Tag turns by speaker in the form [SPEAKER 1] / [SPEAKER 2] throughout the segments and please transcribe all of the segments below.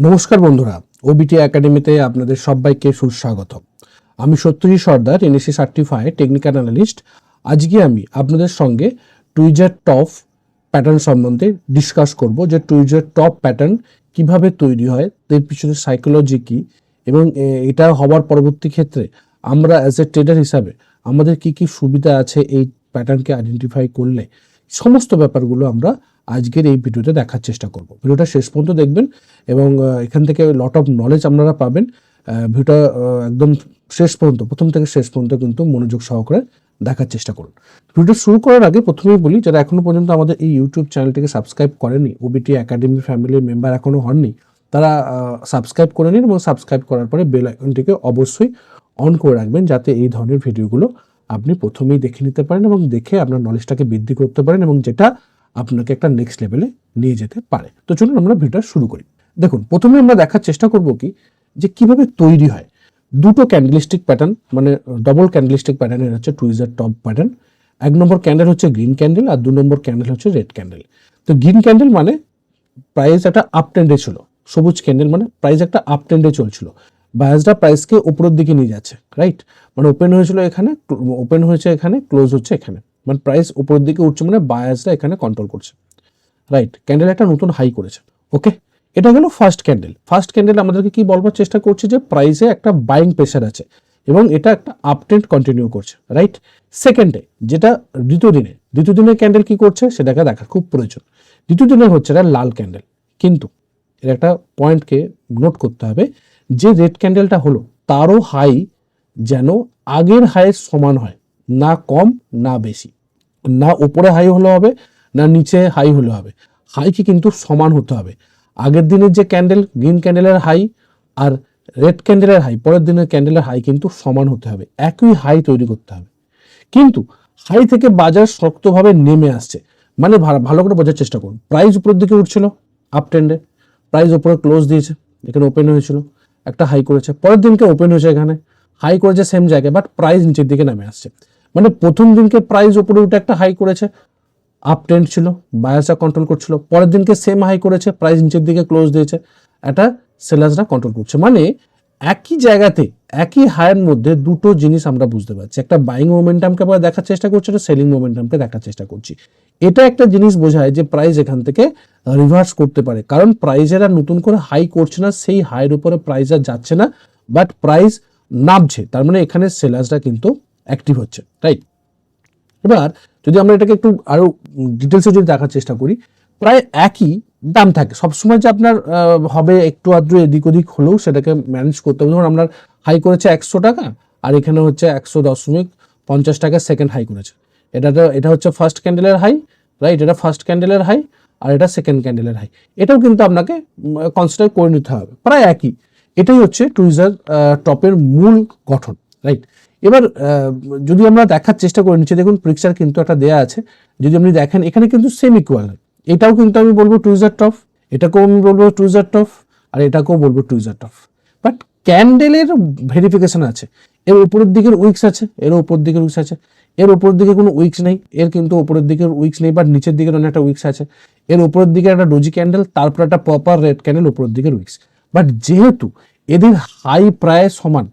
[SPEAKER 1] নমস্কার বন্ধুরা ওবিটি একাডেমিতে আপনাদের সবাইকে সুস্বাগত। আমি Satyajit Sardar NSC certified technical analyst আজকে আমি আপনাদের সঙ্গে টুইজার টপ প্যাটার্ন সম্বন্ধে ডিসকাস করব যে টুইজার টপ প্যাটার্ন কীভাবে তৈরি হয়, এর পিছনে সাইকোলজি কী, এবং এটা হওয়ার পরবর্তী ক্ষেত্রে আমরা অ্যাজ এ ট্রেডার হিসাবে আমাদের কি কি সুবিধা আছে এই প্যাটার্নকে আইডেন্টিফাই করলে সমস্ত ব্যাপারগুলো আমরা আজকের এই ভিডিওতে দেখার চেষ্টা করব। ভিডিওটা শেষ পর্যন্ত দেখবেন এবং এখান থেকে লট অফ নলেজ আপনারা পাবেন। ভিডিওটা একদম শেষ পর্যন্ত, প্রথম থেকে শেষ পর্যন্ত কিন্তু মনোযোগ সহকারে দেখার চেষ্টা করুন। ভিডিও শুরু করার আগে প্রথমেই বলি, যারা এখনও পর্যন্ত আমাদের এই ইউটিউব চ্যানেলটিকে সাবস্ক্রাইব করেনি ওবিটি একাডেমি ফ্যামিলির মেম্বার এখনও হননি, তারা সাবস্ক্রাইব করে নিন এবং সাবস্ক্রাইব করার পরে বেল আইকনটিকে অবশ্যই অন করে রাখবেন, যাতে এই ধরনের ভিডিওগুলো আপনি প্রথমেই দেখে নিতে পারেন এবং দেখে আপনার নলেজটাকে বৃদ্ধি করতে পারেন এবং যেটা আপনাকে একটা নেক্সট লেভেলে নিয়ে যেতে পারে। তো চলুন আমরা ভিডিওটা শুরু করি। দেখুন, প্রথমে আমরা দেখার চেষ্টা করব কি, যে কীভাবে তৈরি হয়। দুটো ক্যান্ডেলিস্টিক প্যাটার্ন মানে ডবল ক্যান্ডেলিস্টিক প্যাটার্নের হচ্ছে টুইজার টপ প্যাটার্ন এক নম্বর ক্যান্ডেল হচ্ছে গ্রিন ক্যান্ডেল আর দু নম্বর ক্যান্ডেল হচ্ছে রেড ক্যান্ডেল তো গ্রিন ক্যান্ডেল মানে প্রাইস একটা আপ ট্রেন্ডে ছিল। সবুজ ক্যান্ডেল মানে প্রাইস একটা আপ ট্রেন্ডে চলছিল। বায়াসটা প্রাইসকে উপরের দিকে নিয়ে যাচ্ছে রাইট মানে ওপেন হয়েছিল এখানে ওপেন হয়েছে এখানে ক্লোজ হচ্ছে এখানে। মানে প্রাইস উপরের দিকে উঠছে মানে বায়াসটা এখানে কন্ট্রোল করছে রাইট ক্যান্ডেল একটা নতুন হাই করেছে ওকে এটা গেল ফার্স্ট ক্যান্ডেল ফার্স্ট ক্যান্ডেল আমাদেরকে কি বলবার চেষ্টা করছে যে প্রাইসে একটা বাইং প্রেশার আছে এবং এটা একটা আপট্রেন্ড কন্টিনিউ করছে রাইট সেকেন্ডে যেটা দ্বিতীয় দিনে, দ্বিতীয় দিনের ক্যান্ডেল কি করছে সেটাকে দেখা, খুব প্রয়োজন। দ্বিতীয় দিনে হচ্ছে এটা লাল ক্যান্ডেল কিন্তু এর একটা পয়েন্টকে নোট করতে হবে যে রেড ক্যান্ডেলটা হলো, তারও হাই যেন আগের হাইয়ের সমান হয়, না কম, না বেশি। না উপরে হাই হলে হবে, না নিচে হাই হলে হবে। হাইকে কিন্তু সমান হতে হবে। আগের দিনের যে ক্যান্ডেল গ্রিন ক্যান্ডেলের হাই আর রেড ক্যান্ডেলের হাই পরের দিনের ক্যান্ডেলের হাই কিন্তু সমান হতে হবে। একই হাই তৈরি করতে হবে। কিন্তু হাই থেকে বাজার শক্তভাবে নেমে আসছে। মানে ভালো করে বোঝার চেষ্টা করুন। প্রাইস উপরের দিকে উঠছিল আপ ট্রেন্ডে প্রাইস উপরে ক্লোজ দিয়েছে। এখানে ওপেন হয়েছিল। একটা হাই করেছে। পরের দিনকে ওপেন হয়েছে এখানে। হাই করেছে সেম জায়গায় বাট প্রাইস নিচের দিকে নেমে আসছে। মানে প্রথম দিনকে প্রাইস ওপরে উঠে একটা হাই করেছে। আপ ট্রেন্ড ছিল বায়াসা কন্ট্রোল করছিল। পরের দিনকে সেম হাই করেছে প্রাইস নিচের দিকে ক্লোজ দিয়েছে। এটা সেলার্সরা কন্ট্রোল করছে। মানে একই জায়গাতে, একই হায়ের মধ্যে দুটো জিনিস আমরা বুঝতে পারছি। একটা বাইং মোমেন্টামকে আমরা দেখার চেষ্টা করছি, একটা সেলিং মোমেন্টামকে দেখার চেষ্টা করছি। এটা একটা জিনিস বোঝায় যে প্রাইস এখান থেকে রিভার্স করতে পারে। কারণ প্রাইজের আর নতুন করে হাই করছে না, সেই হাইয়ের উপরে প্রাইস আর যাচ্ছে না বাট প্রাইস নামছে। তার মানে এখানে সেলার্সরা কিন্তু অ্যাক্টিভ হচ্ছে রাইট এবার যদি আমরা এটাকে একটু আরও ডিটেলসে যদি দেখার চেষ্টা করি, প্রায় একই দাম থাকে। সবসময় যে আপনার হবে একটু আদ্র এদিক ওদিক হলেও সেটাকে ম্যানেজ করতে হবে। ধরুন আপনার হাই করেছে একশো টাকা আর এখানে হচ্ছে একশো দশমিক পঞ্চাশ টাকা সেকেন্ড হাই করেছে। এটা তো- এটা হচ্ছে ফার্স্ট ক্যান্ডেলের হাই রাইট এটা ফার্স্ট ক্যান্ডেলের হাই আর এটা সেকেন্ড ক্যান্ডেলের হাই এটাও কিন্তু আপনাকে কনসিডার করে নিতে হবে। প্রায় একই। এটাই হচ্ছে টুইজার টপের মূল গঠন রাইট এবার যদি আমরা দেখার চেষ্টা করে নিচ্ছি, দেখুন পিকচার কিন্তু একটা দেয়া আছে। যদি আপনি দেখেন, এখানে কিন্তু সেম ইকুয়াল এটাও কিন্তু আমি বলব টুইজার টফ এটাকেও আমি বলব টুইজার টফ আর এটাকেও বলব টুইজার টফ বাট ক্যান্ডেলের ভেরিফিকেশন আছে। এর উপরের দিকের উইক্স আছে, এর উপর দিকের উইক্স আছে। এর উপরের দিকে কোনো উইক্স নেই, এর কিন্তু উপরের দিকের উইক্স নেই বাট নিচের দিকের অনেক একটা উইক্স আছে। এর উপরের দিকে একটা ডোজি ক্যান্ডেল তারপর একটা প্রপার রেড ক্যান্ডেল উপরের দিকের উইক্স বাট যেহেতু এদের হাই প্রায় সমান,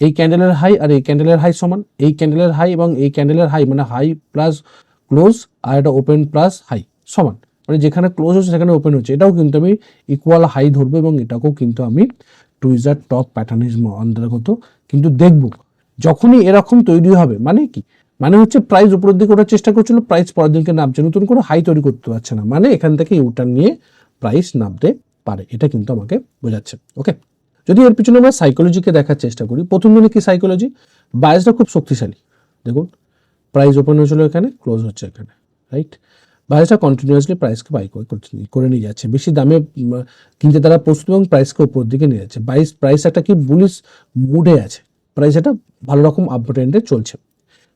[SPEAKER 1] এই ক্যান্ডেলের হাই আর এই ক্যান্ডেলের হাই সমান, এই ক্যান্ডেলের হাই এবং এই ক্যান্ডেলের হাই মানে হাই প্লাস ক্লোজ আর এটা ওপেন প্লাস হাই সমান। মানে যেখানে ক্লোজ হচ্ছে, সেখানে ওপেন হচ্ছে। এটাও কিন্তু আমি ইকুয়াল হাই ধরবো এবং এটাকেও কিন্তু আমি টুইজার টপ প্যাটার্নিজম অন্তর্গত কিন্তু দেখব, যখনই এরকম তৈরি হবে মানে কি? মানে হচ্ছে প্রাইস উপরের দিকে ওঠার চেষ্টা করছিল প্রাইস পরের দিনকে নামছে, নতুন করে হাই তৈরি করতে পারছে না। মানে এখান থেকে ইউটার্ন নিয়ে প্রাইস নামতে পারে। এটা কিন্তু আমাকে বোঝাচ্ছে। ওকে যদি এর পিছনে আমরা সাইকোলজিকে দেখার চেষ্টা করি, প্রথম দিনে কি সাইকোলজি বায়াসটা খুব শক্তিশালী। দেখুন প্রাইস ওপেন হয়েছিল এখানে ক্লোজ হচ্ছে এখানে রাইট বায়াসটা কন্টিনিউয়াসলি প্রাইসকে বাই করে নিয়ে যাচ্ছে। বেশি দামে কিনতে তারা প্রস্তুত এবং প্রাইসকে উপর দিকে নিয়ে যাচ্ছে। বাইস প্রাইস একটা কি বুলিশ মুডে আছে। প্রাইস একটা ভালো রকম আপট্রেন্ডে চলছে।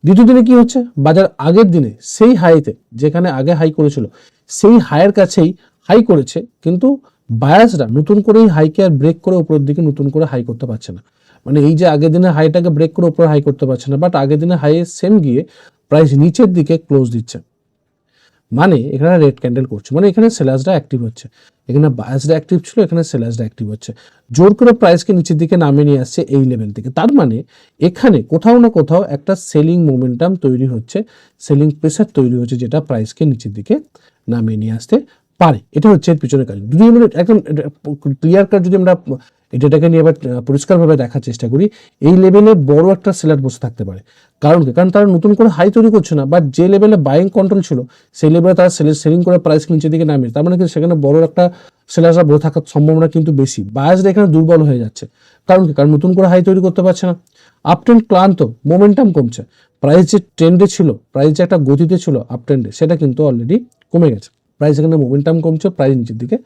[SPEAKER 1] দ্বিতীয় দিনে কি হচ্ছে? বাজার আগের দিনে সেই হাইতে যেখানে আগে হাই করেছিল, সেই হাইয়ের কাছেই হাই করেছে, কিন্তু বায়াসরা নতুন করে এই হাইকে আর ব্রেক করে উপরের দিকে নতুন করে হাই করতে পারছে না। মানে এই যে আগের দিনে হাইটাকে ব্রেক করে উপরে হাই করতে পারছে না বাট আগের দিনে হাই সেম গিয়ে প্রাইস নিচের দিকে ক্লোজ দিচ্ছে। মানে এখানে রেড ক্যান্ডেল করছে মানে এখানে সেলার্সরা অ্যাক্টিভ হচ্ছে। এখানে বায়াসরা অ্যাক্টিভ ছিল, এখানে সেলার্সরা অ্যাক্টিভ হচ্ছে। জোর করে প্রাইসকে নিচের দিকে নামিয়ে নিয়ে আসছে এই লেভেল থেকে। তার মানে এখানে কোথাও না কোথাও একটা সেলিং মোমেন্টাম তৈরি হচ্ছে সেলিং প্রেসার তৈরি হচ্ছে যেটা প্রাইসকে নিচের দিকে নামিয়ে নিয়ে আসতে পারে। এটা হচ্ছে এর পিছনে কাজ। যদি আমরা একদম ক্লিয়ার কাট যদি আমরা এটাকে নিয়ে আবার পরিষ্কারভাবে দেখার চেষ্টা করি। এই লেভেলে বড় একটা সেলার বসে থাকতে পারে। কারণ কি? কারণ তারা নতুন করে হাই তৈরি করছে না বাট যে লেভেলে বাইং কন্ট্রোল ছিল, সেই লেভেলে তারা সেলিং করে প্রাইস নিচের দিকে নামিয়ে, তার মানে কিন্তু সেখানে বড় একটা সেলাররা বসে থাকার সম্ভাবনা কিন্তু বেশি। বায়াসরা এখানে দুর্বল হয়ে যাচ্ছে। কারণ কি? কারণ নতুন করে হাই তৈরি করতে পারছে না। আপ ট্রেন্ড ক্লান্ত মোমেন্টাম কমছে। প্রাইস যে ট্রেন্ডে ছিল প্রাইস যে একটা গতিতে ছিল আপ ট্রেন্ডে সেটা কিন্তু অলরেডি কমে গেছে। প্রাইস এখানে মোমেন্টাম কমছে প্রাইস নিচের দিকে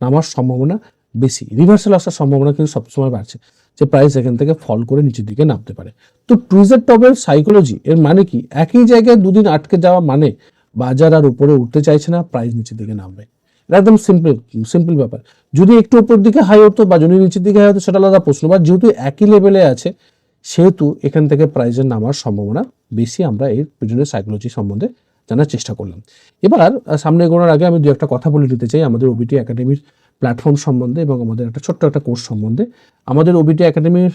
[SPEAKER 1] নামার সম্ভাবনা বেশি। রিভার্সাল আসার সম্ভাবনা কিন্তু সবসময় বাড়ছে, যে প্রাইস এখান থেকে ফল করে নিচের দিকে নামতে পারে। তো টুইজার টপের সাইকোলজি এর মানে কি? একই জায়গায় দুদিন আটকে যাওয়া মানে বাজার আর উপরে উঠতে চাইছে না প্রাইস নিচের দিকে নামবে। একদম সিম্পল সিম্পল ব্যাপার। যদি একটু উপর দিকে হাই হতো বা যদি নিচের দিকে হাই হতো, সেটা আলাদা প্রশ্ন। বা যেহেতু একই লেভেলে আছে, সেহেতু এখান থেকে প্রাইজের নামার সম্ভাবনা বেশি আমরা এর পিছনে সাইকোলজি সম্বন্ধে জানার চেষ্টা করলাম। এবার সামনে এগোনোর আগে আমি দু একটা কথা বলে দিতে চাই আমাদের ওবিটি একাডেমির প্ল্যাটফর্ম সম্বন্ধে এবং আমাদের একটা ছোট্ট একটা কোর্স সম্বন্ধে। আমাদের ওবিটি একাডেমির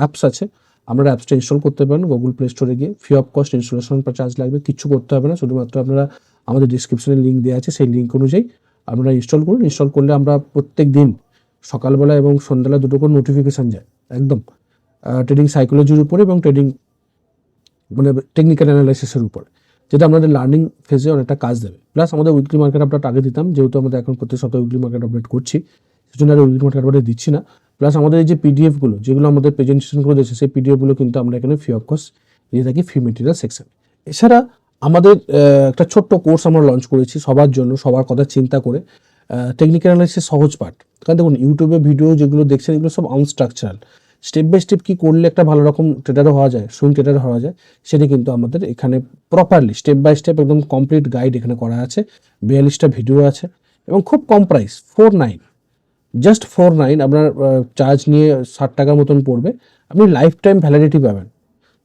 [SPEAKER 1] অ্যাপস আছে। আপনারা অ্যাপসটা ইনস্টল করতে পারেন গুগল প্লে স্টোরে গিয়ে। Free of cost installation charge লাগবে কিছু করতে হবে না। শুধুমাত্র আপনারা আমাদের ডিসক্রিপশনে লিঙ্ক দেওয়া আছে, সেই লিঙ্ক অনুযায়ী আপনারা ইনস্টল করুন। ইনস্টল করলে আমরা প্রত্যেক দিন সকালবেলা এবং সন্ধ্যাবেলা দুটো করে নোটিফিকেশান যায়, একদম। ট্রেডিং সাইকোলজির উপরে এবং ট্রেডিং মানে টেকনিক্যাল অ্যানালাইসিসের উপরে। যেটা আমাদের লার্নিং ফেজে অনেকটা কাজ দেবে। প্লাস আমাদের উইকলি মার্কেট আপডেট আগে দিতাম, যেহেতু আমাদের এখন প্রত্যেক সপ্তাহে উইকলি মার্কেট আপডেট করছি, সেজন্য আর উইকলি মার্কেট আপডেট দিচ্ছি না। প্লাস আমাদের এই যে পিডিএফগুলো যেগুলো আমাদের প্রেজেন্টেশন করে দিয়েছে, সেই পিডিএফগুলো কিন্তু আমরা এখানে ফ্রি অফ কস্ট দিয়ে থাকি ফ্রি মেটেরিয়াল সেকশন এছাড়া আমাদের একটা ছোট্ট কোর্স আমরা লঞ্চ করেছি সবার জন্য, সবার কথা চিন্তা করে। টেকনিক্যাল অ্যানালাইসিস সহজ পার্ট কারণ দেখুন ইউটিউবে ভিডিও যেগুলো দেখছেন, এগুলো সব আনস্ট্রাকচারাল স্টেপ বাই স্টেপ কী করলে একটা ভালো রকম ট্রেডারও হওয়া যায় সুইং ট্রেডার হওয়া যায়, সেটা কিন্তু আমাদের এখানে প্রপারলি স্টেপ বাই স্টেপ একদম কমপ্লিট গাইড এখানে করা আছে। বিয়াল্লিশটা ভিডিও আছে এবং খুব কম price four nine just four nine আপনার চার্জ নিয়ে ষাট টাকার মতন পড়বে। আপনি লাইফ টাইম ভ্যালিডিটি পাবেন,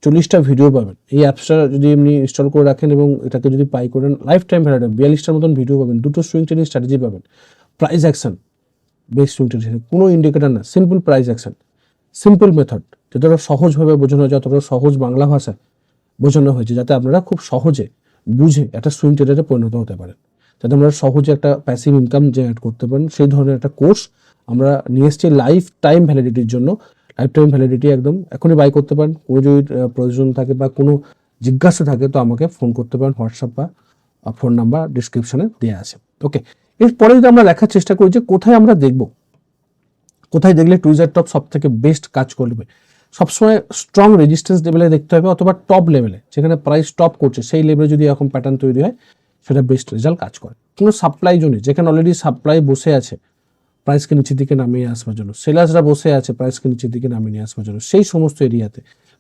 [SPEAKER 1] চল্লিশটা ভিডিও পাবেন। এই অ্যাপসটা যদি আপনি ইনস্টল করে রাখেন এবং এটাকে যদি পাই করেন লাইফ টাইম ভ্যালিডিটি বিয়াল্লিশটার মতন ভিডিও পাবেন, দুটো সুইং ট্রেনিং স্ট্র্যাটেজি পাবেন। Price action best swing training কোনো ইন্ডিকেটার না simple price action simple method যতটা সহজভাবে বোঝানো যায়, ততটা সহজ বাংলা ভাষায় বোঝানো হয়েছে, যাতে আপনারা খুব সহজে বুঝে একটা সুইং ট্রেডারে পরিণত হতে পারেন। যাতে আমরা সহজে একটা প্যাসিভ ইনকাম জেনারেট করতে পারেন। সেই ধরনের একটা কোর্স আমরা নিয়ে এসেছি লাইফ টাইম ভ্যালিডিটির জন্য। লাইফ টাইম ভ্যালিডিটি একদম এখনই বাই করতে পারেন। কোনো যদি প্রয়োজন থাকে বা কোনো জিজ্ঞাসা থাকে, তো আমাকে ফোন করতে পারেন। হোয়াটসঅ্যাপ বা ফোন নাম্বার ডিসক্রিপশনে দেওয়া আছে। ওকে এরপরে যদি আমরা লেখার চেষ্টা করি যে কোথায় আমরা দেখব কোথায় দেখলে টুইজার টপ সব থেকে বেস্ট কাজ করবে? সবসময় স্ট্রং রেজিস্ট্যান্স লেভেলে দেখতে হবে অথবা টপ লেভেলে যেখানে প্রাইস টপ করছে, সেই লেভেলে যদি এরকম প্যাটার্ন তৈরি হয়, সেটা বেস্ট রেজাল্ট কাজ করে। কোনো সাপ্লাই জোনে যেখানে অলরেডি সাপ্লাই বসে আছে প্রাইসকে নিচের দিকে নামিয়ে আসবার জন্য সেলার্সরা বসে আছে প্রাইসকে নিচের দিকে নামিয়ে নিয়ে আসবার জন্য, সেই সমস্ত এরিয়াতে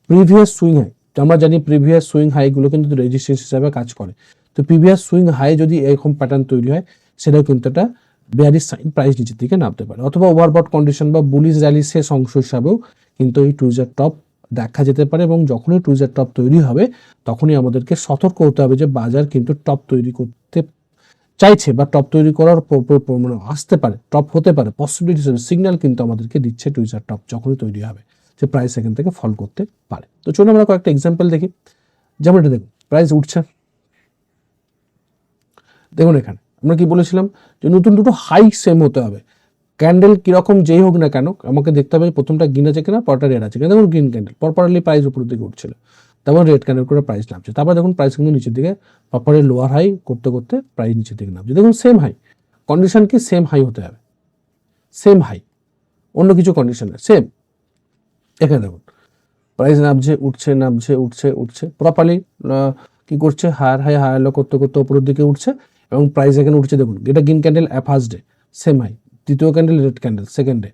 [SPEAKER 1] প্রিভিয়াস সুইং হাই তো আমরা জানি প্রিভিয়াস সুইং হাইগুলো কিন্তু রেজিস্ট্যান্স হিসাবে কাজ করে। তো প্রিভিয়াস সুইং হাই যদি এরকম প্যাটার্ন তৈরি হয়, সেটাও কিন্তু একটা বেয়ারি সাইন প্রাইস নিচের দিকে নামতে পারে। অথবা ওভারবট কন্ডিশন বা বুলিশ র্যালি শেষ অংশ হিসাবেও কিন্তু এই টুইজার টপ দেখা যেতে পারে এবং যখনই টুইজার টপ তৈরি হবে, তখনই আমাদেরকে সতর্ক হতে হবে যে বাজার কিন্তু টপ তৈরি করতে চাইছে বা টপ তৈরি করার মানে আসতে পারে টপ হতে পারে। পসিবিলিটি সিগন্যাল কিন্তু আমাদেরকে দিচ্ছে টুইজার টপ যখনই তৈরি হবে, যে প্রাইস এখান থেকে ফল করতে পারে। তো চলুন আমরা কয়েকটা এক্সাম্পল দেখি। যেমন এটা দেখুন প্রাইস উঠছে। দেখুন এখানে। আমরা কি বলেছিলাম? যে নতুন দুটো হাই সেম হতে হবে। ক্যান্ডেল কীরকম যেই হোক না কেন, আমাকে দেখতে হবে প্রথমটা গ্রিন আছে কিনা, পরটা রেড আছে কিনা। দেখুন গ্রিন ক্যান্ডেল পরপরলি প্রাইস উপরের দিকে উঠছিল। তারপর রেড ক্যান্ডেল করে প্রাইস নামছে। তারপর দেখুন প্রাইস কিন্তু নিচের দিকে পরপরে লোয়ার হাই করতে করতে প্রাইস নিচের দিকে নামছে। দেখুন সেম হাই কন্ডিশন কি? সেম হাই হতে হবে। সেম হাই অন্য কিছু কন্ডিশন না সেম এখানে দেখুন প্রাইস নামছে, উঠছে নামছে, উঠছে উঠছে। প্রপারলি কি করছে? হায়ার হাই হায়ার লো করতে করতে উপরের দিকে উঠছে। এবং প্রাইস এখানে উঠছে, দেখুন, এটা green candle first day same high দ্বিতীয় candle red candle second day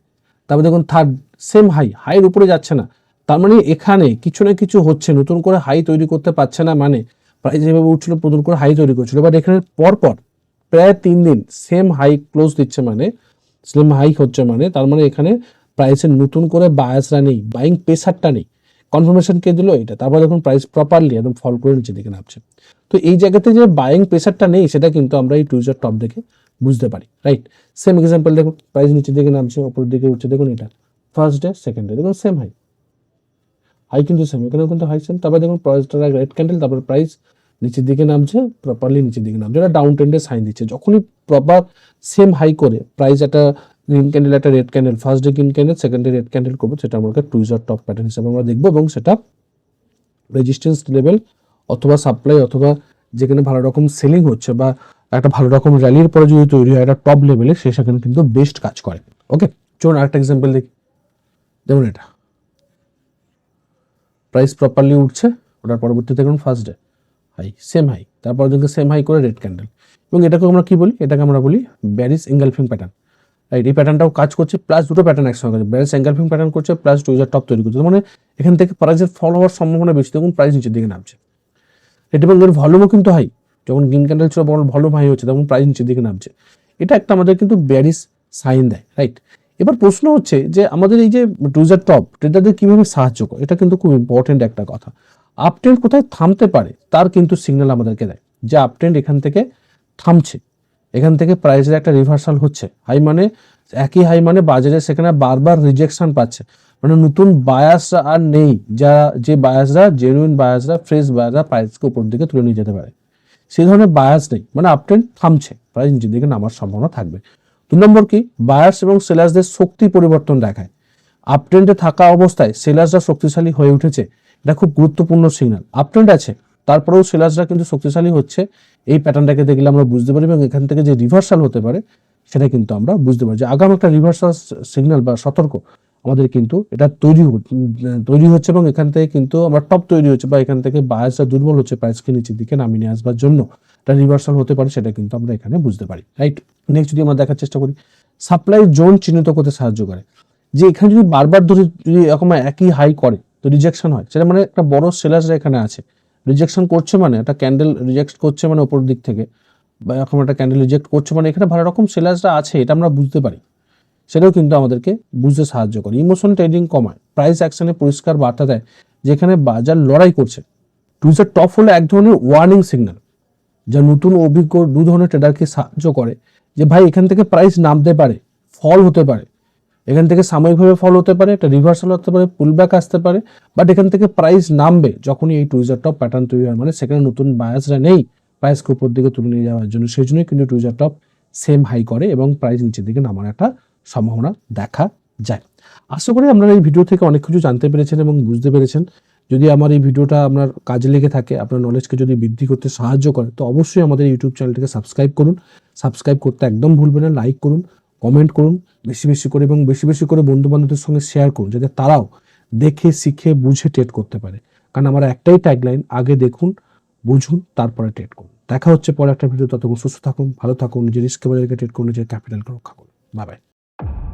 [SPEAKER 1] তারপর দেখুন থার্ড সেম হাই হাইয়ের উপরে যাচ্ছে না, তার মানে এখানে কিছু না কিছু হচ্ছে, নতুন করে হাই তৈরি করতে পারছে না মানে প্রাইস যেভাবে উঠছিল, নতুন করে হাই তৈরি করছিল বাট এখানে পরপর প্রায় তিন দিন সেম হাই ক্লোজ দিচ্ছে মানে সেম হাই হচ্ছে মানে তার মানে এখানে প্রাইসের নতুন করে বায়াসরা নেই বাইং প্রেসারটা নেই। কনফার্মেশন কে দিল এটা? তারপর দেখুন প্রাইস প্রপারলি একদম ফল করে নিচের দিকে নামছে। তো এই জায়গাতে যে বাইং প্রেশারটা নেই, সেটা কিন্তু আমরা এই টুইজার টপ দেখে বুঝতে পারি রাইট সেম এক্সাম্পল দেখুন প্রাইস নিচের দিকে নামছে ওপরের দিকে উঠছে, দেখুন এটা। ফার্স্ট ডে সেকেন্ড ডে দেখুন সেম হাই হাই কিন্তু সেম এখানেও কিন্তু হাই সেম তারপর দেখুন প্রাইসটা রেড ক্যান্ডেল তারপর প্রাইস নিচের দিকে নামছে প্রপারলি নিচের দিকে নামছে। এটা ডাউন ট্রেন্ডে সাইন দিচ্ছে। যখনই প্রপার সেম হাই করে প্রাইস একটা গ্রিন ক্যান্ডেল একটা red candle first day green candle second day red candle করব, সেটা আমাকে টুইজার টপ প্যাটার্ন হিসাবে আমরা দেখব এবং সেটা রেজিস্ট্যান্স লেভেল অথবা সাপ্লাই অথবা যেখানে ভালো রকম সেলিং হচ্ছে বা একটা ভালো রকম র্যালির পরে যদি তৈরি হয়, একটা টপ লেভেলে সে সেখানে কিন্তু বেস্ট কাজ করে। ওকে চলুন আরেকটা এক্সাম্পল দেখি। দেখুন এটা। প্রাইস প্রপারলি উঠছে, ওটার পরবর্তীতে দেখুন first day high same high তারপর দেখুন সেম হাই করে রেড ক্যান্ডেল এবং এটাকে আমরা কি বলি? এটাকে আমরা বলি ব্যারিস এঙ্গালফিং প্যাটার্ন রাইট এই প্যাটার্নটাও কাজ করছে প্লাস দুটো প্যাটার্ন একসঙ্গে কাজ ব্যারিস এঙ্গালফিং প্যাটার্ন করছে প্লাস টুইজার টপ তৈরি করছে। মানে এখান থেকে প্রাইসের ফল হওয়ার সম্ভাবনা বেশি দেখুন প্রাইস নিচের দিকে নামছে। এটা এবং এর ভলিউমও কিন্তু হাই যখন গ্রিন ক্যান্ডেল ছিল বড় ভলিউম হাই হচ্ছে, তখন প্রাইস নিচের দিকে নামছে। এটা একটা আমাদের কিন্তু ব্যারিস সাইন দেয় রাইট এবার প্রশ্ন হচ্ছে যে, আমাদের এই যে টুইজার টপ ট্রেডারদের কীভাবে সাহায্য করে? এটা কিন্তু খুব ইম্পর্টেন্ট একটা কথা। আপ ট্রেন্ড কোথায় থামতে পারে, তার কিন্তু সিগন্যাল আমাদেরকে দেয়, যে আপ ট্রেন্ড এখান থেকে থামছে। এখান থেকে প্রাইসের একটা রিভার্সাল হচ্ছে। হাই মানে একই হাই মানে বাজারে সেখানে বারবার রিজেকশন পাচ্ছে। মানে নতুন বায়াস আর নেই যা যে বায়াসরা জেনুইন বায়াসরা ফ্রেশ বায়াসরা প্রাইসকে উপর দিকে তুলে নিয়ে যেতে পারে। সেই ধরনের বায়াস নেই। মানে আপ থামছে। প্রাইস নিচের দিকে নামার সম্ভাবনা থাকবে। দু নম্বর কি? বায়ার্স এবং সেলার্সদের শক্তি পরিবর্তন দেখায়। আপ ট্রেন্ডে থাকা অবস্থায় সেলার্সরা শক্তিশালী হয়ে উঠেছে। এটা খুব গুরুত্বপূর্ণ সিগন্যাল আপ ট্রেন্ড আছে, তারপরেও সেলার্সরা কিন্তু শক্তিশালী হচ্ছে। এই প্যাটার্নটাকে দেখলে আমরা বুঝতে পারি এবং এখান থেকে যে রিভার্সাল হতে পারে, সেটা কিন্তু আমরা বুঝতে পারি। যে আগাম একটা রিভার্সাল সিগন্যাল বা সতর্ক আমাদের কিন্তু এটা তৈরি তৈরি হচ্ছে এবং এখান থেকে কিন্তু আমার টপ তৈরি হচ্ছে বা এখান থেকে বায়াসটা দুর্বল হচ্ছে প্রাইসকে নিচের দিকে নামিয়ে নিয়ে আসবার জন্য। এটা রিভার্সাল হতে পারে, সেটা কিন্তু আমরা এখানে বুঝতে পারি রাইট নেক্সট যদি আমরা দেখার চেষ্টা করি সাপ্লাই জোন চিহ্নিত করতে সাহায্য করে। যে এখানে যদি বারবার ধরে যদি এরকম একই হাই করে, তো রিজেকশন হয়, সেটা মানে একটা বড় সেলার্সরা এখানে আছে। রিজেকশন করছে মানে একটা ক্যান্ডেল রিজেক্ট করছে মানে ওপর দিক থেকে, বা এরকম একটা ক্যান্ডেল রিজেক্ট করছে মানে এখানে ভালো রকম সেলার্সরা আছে, এটা আমরা বুঝতে পারি। সেটাও কিন্তু আমাদেরকে বুঝতে সাহায্য করে। ইমোশন ট্রেডিং কমায় প্রাইস অ্যাকশনে পরিষ্কার বার্তা দেয়, যেখানে বাজার লড়াই করছে। টুইজার টপ হলো এক ধরনের ওয়ার্নিং সিগন্যাল যা নতুন অভিজ্ঞ দু ধরনের ট্রেডারকে সাহায্য করে, যে ভাই এখান থেকে প্রাইস নামতে পারে ফল হতে পারে। এখান থেকে সাময়িকভাবে ফল হতে পারে, একটা রিভার্সাল হতে পারে পুলব্যাক আসতে পারে বাট এখান থেকে প্রাইস নামবে যখনই এই টুইজার টপ প্যাটার্ন তৈরি হয়। মানে সেখানে নতুন বায়াসরা নেই প্রাইসকে উপর দিকে তুলে নিয়ে যাওয়ার জন্য। সেই জন্যই কিন্তু টুইজার টপ সেম হাই করে এবং প্রাইস নিচের দিকে নামার একটা সম্ভাবনা দেখা যায়। আশা করি আপনারা এই ভিডিও থেকে অনেক কিছু জানতে পেরেছেন এবং বুঝতে পেরেছেন। যদি আমার এই ভিডিওটা আপনার কাজে লেগে থাকে, আপনার নলেজকে যদি বৃদ্ধি করতে সাহায্য করে, তো অবশ্যই আমাদের ইউটিউব চ্যানেলটিকে সাবস্ক্রাইব করুন। সাবস্ক্রাইব করতে একদম ভুলবেন না লাইক করুন। কমেন্ট করুন, বেশি বেশি করে এবং বেশি বেশি করে বন্ধু বান্ধবদের সঙ্গে শেয়ার করুন, যাতে তারাও দেখে, শিখে, বুঝে ট্রেড করতে পারে। কারণ আমার একটাই ট্যাগলাইন আগে দেখুন, বুঝুন, তারপরে ট্রেড করুন। দেখা হচ্ছে পরে একটা ভিডিও ততক্ষণ সুস্থ থাকুন, ভালো থাকুন, নিজের রিস্ক ট্রেড করুন, নিজের ক্যাপিটালকে রক্ষা করুন। বাবাই বাই